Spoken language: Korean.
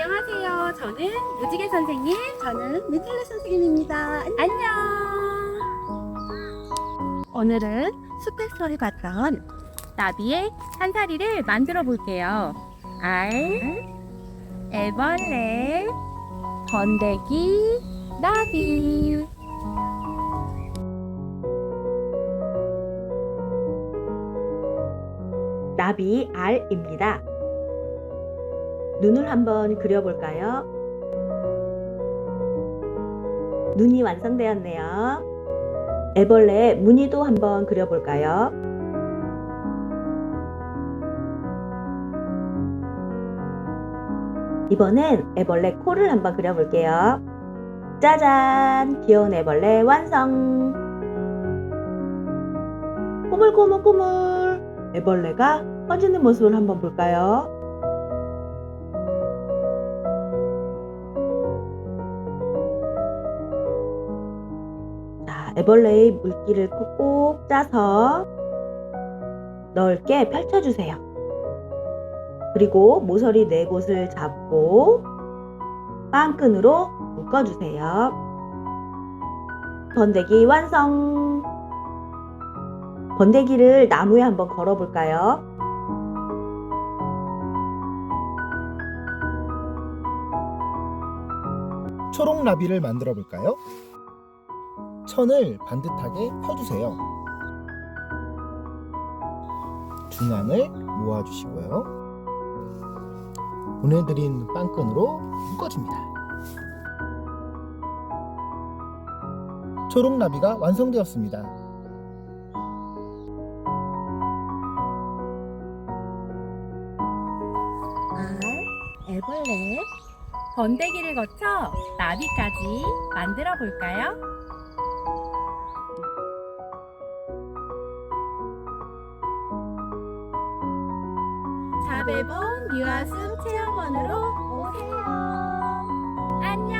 안녕하세요. 저는 무지개 선생님. 저는 미틀레 선생님입니다. 안녕. 오늘은 숲에서 해봤던 나비의 한사리를 만들어 볼게요. 알, 애벌레, 번데기, 나비. 나비 알입니다. 눈을 한번 그려볼까요? 눈이 완성되었네요. 애벌레 무늬도 한번 그려볼까요? 이번엔 애벌레 코를 한번 그려볼게요. 짜잔! 귀여운 애벌레 완성! 꼬물꼬물꼬물! 애벌레가 퍼지는 모습을 한번 볼까요? 자, 애벌레의 물기를 꾹꾹 짜서 넓게 펼쳐주세요. 그리고 모서리 네 곳을 잡고 빵끈으로 묶어주세요. 번데기 완성! 번데기를 나무에 한번 걸어볼까요? 초록 나비를 만들어 볼까요? 천을 반듯하게 펴주세요. 중앙을 모아주시고요. 보내드린 빵끈으로 묶어줍니다. 초록 나비가 완성되었습니다. 알, 애벌레, 번데기를 거쳐 나비까지 만들어 볼까요? 자배봉 유아숲 체험원으로 오세요. 안녕.